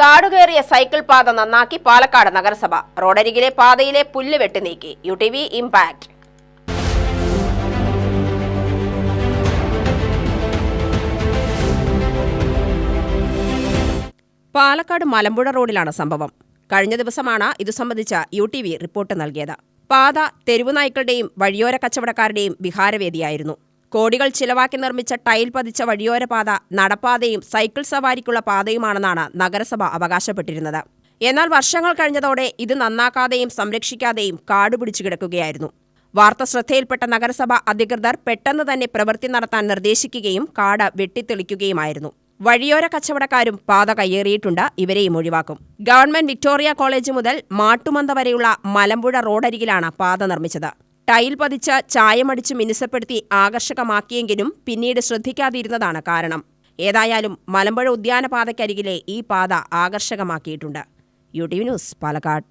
കാടുകയറിയ cycle പാത നന്നാക്കി പാലക്കാട് നഗരസഭ. റോഡരികിലെ പാതയിലെ പുല്ല് വെട്ടി നീക്കി. U T V impact Palakkad Malampuzha റോഡിലാണ് സംഭവം. കഴിഞ്ഞ ദിവസമാണ് ഇതു സംബന്ധിച്ച യു ടി വി റിപ്പോർട്ട് നൽകിയത്. പാത തെരുവുനായ്ക്കളുടെയും വഴിയോര കച്ചവടക്കാരുടെയും വിഹാരവേദിയായിരുന്നു. കോടികൾ ചിലവാക്കി നിർമ്മിച്ച ടൈൽ പതിച്ച വഴിയോര പാത നടപ്പാതയും സൈക്കിൾ സവാരിക്കുള്ള പാതയുമാണെന്നാണ് നഗരസഭ അവകാശപ്പെട്ടിരുന്നത്. എന്നാൽ വർഷങ്ങൾ കഴിഞ്ഞതോടെ ഇത് നന്നാക്കാതെയും സംരക്ഷിക്കാതെയും കാടുപിടിച്ചു കിടക്കുകയായിരുന്നു. വാർത്ത ശ്രദ്ധയിൽപ്പെട്ട നഗരസഭ അധികൃതർ പെട്ടെന്ന് തന്നെ പ്രവൃത്തി നടത്താൻ നിർദ്ദേശിക്കുകയും കാട് വെട്ടിത്തെളിക്കുകയുമായിരുന്നു. വഴിയോര കച്ചവടക്കാരും പാത കയ്യേറിയിട്ടുണ്ട് ഇവരെയും ഒഴിവാക്കും. ഗവൺമെന്റ് വിക്ടോറിയ കോളേജ് മുതൽ മാട്ടുമന്ത വരെയുള്ള മലമ്പുഴ റോഡരികിലാണ് പാത നിർമ്മിച്ചത്. ടൈൽ പതിച്ച ചായമടിച്ച് മിനുസപ്പെടുത്തി ആകർഷകമാക്കിയെങ്കിലും പിന്നീട് ശ്രദ്ധിക്കാതിരുന്നതാണ് കാരണം. ഏതായാലും മലമ്പുഴ ഉദ്യാനപാതയ്ക്കരികിലെ ഈ പാത ആകർഷകമാക്കിയിട്ടുണ്ട്. U T V news Palakkad.